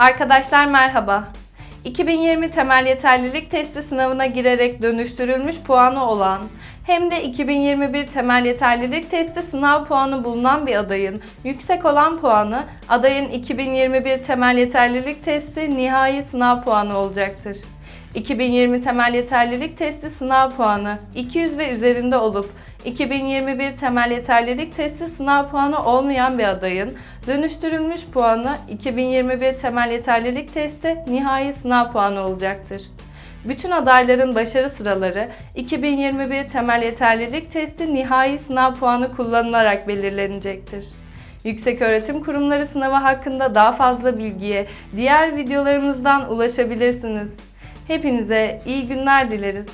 Arkadaşlar merhaba. 2020 temel yeterlilik testi sınavına girerek dönüştürülmüş puanı olan hem de 2021 temel yeterlilik testi sınav puanı bulunan bir adayın yüksek olan puanı adayın 2021 temel yeterlilik testi nihai sınav puanı olacaktır. 2020 temel yeterlilik testi sınav puanı 200 ve üzerinde olup 2021 temel yeterlilik testi sınav puanı olmayan bir adayın dönüştürülmüş puanı 2021 temel yeterlilik testi nihai sınav puanı olacaktır. Bütün adayların başarı sıraları 2021 temel yeterlilik testi nihai sınav puanı kullanılarak belirlenecektir. Yükseköğretim Kurumları sınavı hakkında daha fazla bilgiye diğer videolarımızdan ulaşabilirsiniz. Hepinize iyi günler dileriz.